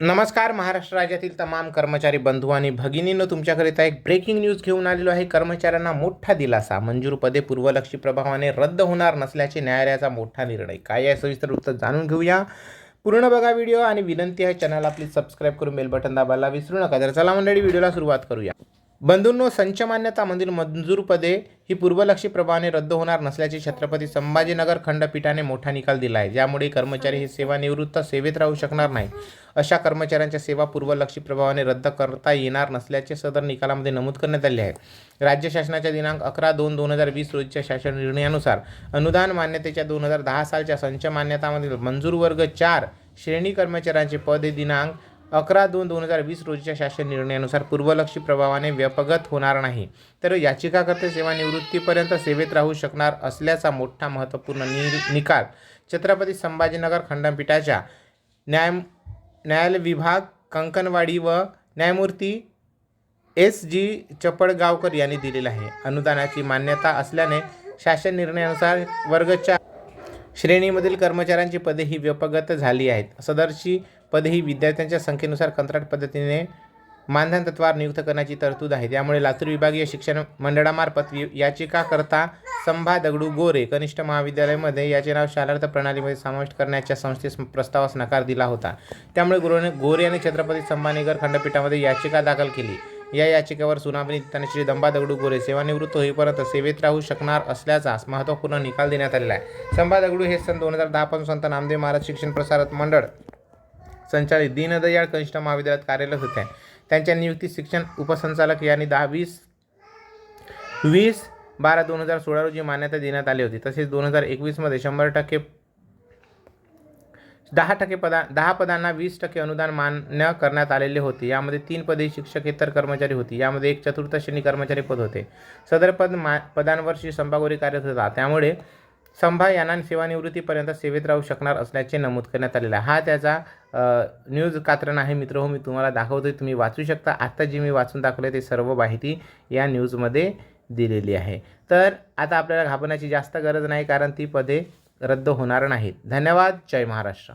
नमस्कार महाराष्ट्र राज्यातील तमाम कर्मचारी बंधू आणि भगिनीनं तुमच्याकरिता एक ब्रेकिंग न्यूज घेऊन आलेलो आहे. कर्मचाऱ्यांना मोठा दिलासा. मंजूर पदे पूर्वलक्षी प्रभावाने रद्द होणार नसल्याचे न्यायालयाचा मोठा निर्णय. काय आहे? सविस्तर उत्तर जाणून घेऊया. पूर्ण बघा व्हिडिओ आणि विनंती आहे चॅनलला प्लीज सबस्क्राईब करून बेल बटन दाबायला विसरू नका. तर चला मंडळी व्हिडिओला सुरुवात करूया. बंधूंनो संच मान्यतामधील मंजूर पदे ही पूर्वलक्षी प्रभावाने रद्द होणार नसल्याचे छत्रपती संभाजीनगर खंडपीठाने मोठा निकाल दिला आहे ज्यामुळे कर्मचारी हे सेवानिवृत्त सेवेत राहू शकणार नाही अशा कर्मचाऱ्यांच्या सेवा पूर्वलक्षी प्रभावाने रद्द करता येणार नसल्याचे सदर निकालामध्ये नमूद करण्यात आले आहे. राज्य शासनाच्या दिनांक अकरा दोन दोन हजार वीस रोजीच्या शासन निर्णयानुसार अनुदान मान्यतेच्या दोन हजार दहा सालच्या संच मान्यतामधील मंजूर वर्ग चार श्रेणी कर्मचाऱ्यांचे पद हे दिनांक अकरा दोन दोन हजार वीस रोजीच्या शासन निर्णयानुसार पूर्वलक्षी प्रभावाने व्यपगत होणार नाही. तर याचिकाकर्ते सेवानिवृत्तीपर्यंत सेवेत राहू शकणार असल्याचा मोठा महत्त्वपूर्ण नि निकाल छत्रपती संभाजीनगर खंडपीठाच्या न्याय न्यायालय विभाग कंकणवाडी व न्यायमूर्ती एस जी चपडगावकर यांनी दिलेला आहे. अनुदानाची मान्यता असल्याने शासन निर्णयानुसार वर्गच्या श्रेणीमधील कर्मचाऱ्यांची पदे ही व्यपगत झाली आहेत. सदरची पदही विद्यार्थ्यांच्या संख्येनुसार कंत्राट पद्धतीने मानधन तत्वावर नियुक्त करण्याची तरतूद आहे. त्यामुळे लातूर विभागीय शिक्षण मंडळामार्फत याचिकाकर्ता संभा दगडू गोरे कनिष्ठ महाविद्यालयामध्ये याचे नाव शालार्थ प्रणालीमध्ये समाविष्ट करण्याच्या संस्थेस प्रस्तावास नकार दिला होता. त्यामुळे गुरुने गोरे यांनी छत्रपती संभाजीनगर खंडपीठामध्ये याचिका दाखल केली. या याचिकेवर सुनावणी देताना श्री दंबा दगडू गोरे सेवानिवृत्त होईपर्यंत सेवेत राहू शकणार असल्याचा महत्त्वपूर्ण निकाल देण्यात आलेला आहे. संभा दगडू हे सन दोन हजार दहापासून संत नामदेव महाराज शिक्षण प्रसारक मंडळ संचालित दीनदयाळ कनिष्ठ महाविद्यालयात कार्यरत होत्या. त्यांच्या नियुक्ती शिक्षण उपसंचालक यांनी दहा वीस वीस बारा दोन हजार सोळा रोजी मान्यता देण्यात आली होती. तसेच दोन हजार एकवीसमध्ये शंभर टक्के दहा टक्के पदा दहा पदांना वीस टक्के अनुदान मान्य करण्यात आलेले होते. यामध्ये तीन पदे शिक्षकेतर कर्मचारी होती. यामध्ये एक चतुर्थ श्रेणी कर्मचारी पद होते. सदर पद मा पदांवर श्री संभागोरी कार्यरत होता. त्यामुळे संभा यांना सेवानिवृत्तीपर्यंत सेवेत राहू शकणार असल्याचे नमूद करण्यात आलेलं आहे. हा त्याचा न्यूज कात्रण आहे मित्र हो मी तुम्हाला दाखवतोय तुम्ही वाचू शकता. आत्ता जे मी वाचून दाखवले ते सर्व माहिती या न्यूजमध्ये दिलेली आहे. तर आता आपल्याला घाबरण्याची जास्त गरज नाही कारण ती पदे रद्द होणार नाहीत. धन्यवाद. जय महाराष्ट्र.